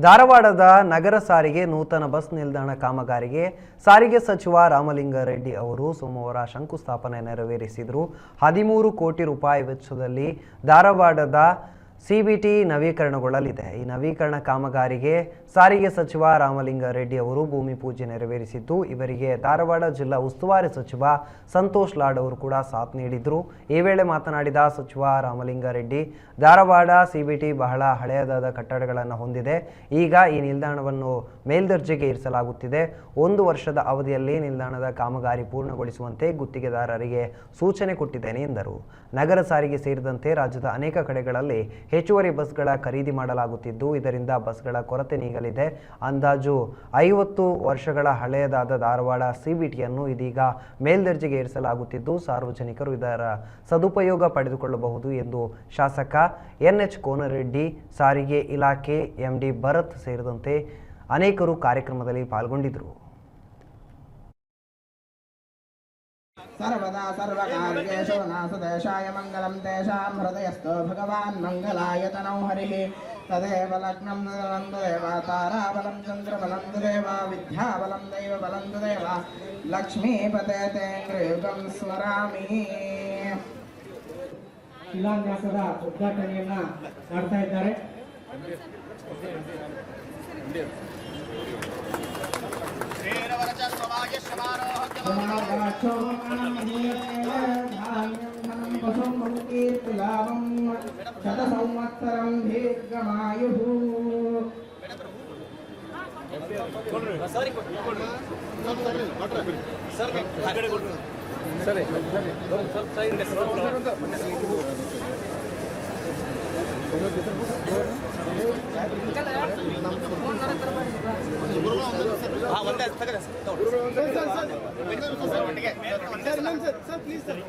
ಧಾರವಾಡದ ನಗರ ಸಾರಿಗೆ ನೂತನ ಬಸ್ ನಿಲ್ದಾಣ ಕಾಮಗಾರಿಗೆ ಸಾರಿಗೆ ಸಚಿವ ರಾಮಲಿಂಗಾರೆಡ್ಡಿ ಅವರು ಸೋಮವಾರ ಶಂಕುಸ್ಥಾಪನೆ ನೆರವೇರಿಸಿದರು. ಹದಿಮೂರು ಕೋಟಿ ರೂಪಾಯಿ ವೆಚ್ಚದಲ್ಲಿ ಧಾರವಾಡದ ಸಿಬಿಟಿ ನವೀಕರಣಗೊಳ್ಳಲಿದೆ. ಈ ನವೀಕರಣ ಕಾಮಗಾರಿಗೆ ಸಾರಿಗೆ ಸಚಿವ ರಾಮಲಿಂಗಾರೆಡ್ಡಿ ಅವರು ಭೂಮಿ ಪೂಜೆ ನೆರವೇರಿಸಿದ್ದು, ಇವರಿಗೆ ಧಾರವಾಡ ಜಿಲ್ಲಾ ಉಸ್ತುವಾರಿ ಸಚಿವ ಸಂತೋಷ್ ಲಾಡ್ ಅವರು ಕೂಡ ಸಾಥ್ ನೀಡಿದ್ರು. ಈ ವೇಳೆ ಮಾತನಾಡಿದ ಸಚಿವ ರಾಮಲಿಂಗಾರೆಡ್ಡಿ ಧಾರವಾಡ ಸಿಬಿಟಿ ಬಹಳ ಹಳೆಯದಾದ ಕಟ್ಟಡಗಳನ್ನು ಹೊಂದಿದೆ. ಈಗ ಈ ನಿಲ್ದಾಣವನ್ನು ಮೇಲ್ದರ್ಜೆಗೆ ಇರಿಸಲಾಗುತ್ತಿದೆ. ಒಂದು ವರ್ಷದ ಅವಧಿಯಲ್ಲಿ ನಿಲ್ದಾಣದ ಕಾಮಗಾರಿ ಪೂರ್ಣಗೊಳಿಸುವಂತೆ ಗುತ್ತಿಗೆದಾರರಿಗೆ ಸೂಚನೆ ಕೊಟ್ಟಿದ್ದೇನೆ ಎಂದರು. ನಗರ ಸಾರಿಗೆ ಸೇರಿದಂತೆ ರಾಜ್ಯದ ಅನೇಕ ಕಡೆಗಳಲ್ಲಿ ಹೆಚ್ಚುವರಿ ಬಸ್ಗಳ ಖರೀದಿ ಮಾಡಲಾಗುತ್ತಿದ್ದು, ಇದರಿಂದ ಬಸ್ಗಳ ಕೊರತೆ ನೀಗಲಿದೆ. ಅಂದಾಜು ಐವತ್ತು ವರ್ಷಗಳ ಹಳೆಯದಾದ ಧಾರವಾಡ ಸಿಬಿಟಿಯನ್ನು ಇದೀಗ ಮೇಲ್ದರ್ಜೆಗೆ ಏರಿಸಲಾಗುತ್ತಿದ್ದು, ಸಾರ್ವಜನಿಕರು ಇದರ ಸದುಪಯೋಗ ಪಡೆದುಕೊಳ್ಳಬಹುದು ಎಂದು ಶಾಸಕ ಎನ್ಎಚ್ ಕೋನರೆಡ್ಡಿ, ಸಾರಿಗೆ ಇಲಾಖೆ ಎಂಡಿ ಭರತ್ ಸೇರಿದಂತೆ ಅನೇಕರು ಕಾರ್ಯಕ್ರಮದಲ್ಲಿ ಪಾಲ್ಗೊಂಡಿದ್ದರು. सर्वदा सर्वकार्येषु नासदेशाय मङ्गलं तेषां हृदयस्थो भगवान् मङ्गलाय तनौ हरिः तदेव लग्नं बलं तदेव ताराबलं चन्द्रबलं तदेव विद्याबलं दैवबलं तदेव लक्ष्मीपते तेन्द्रयुगं स्मरामि ಶಿಲಾನ್ಯಾಸದ ಉದ್ಘಾಟನೆಯನ್ನ ಮಾಡ್ತಾ ಇದ್ದಾರೆ कीर्तिलाभं शतसंवत्सरं दीर्घमायुः ಸರಿ ಸ್ವಲ್ಪ sir sir. Sir please sir.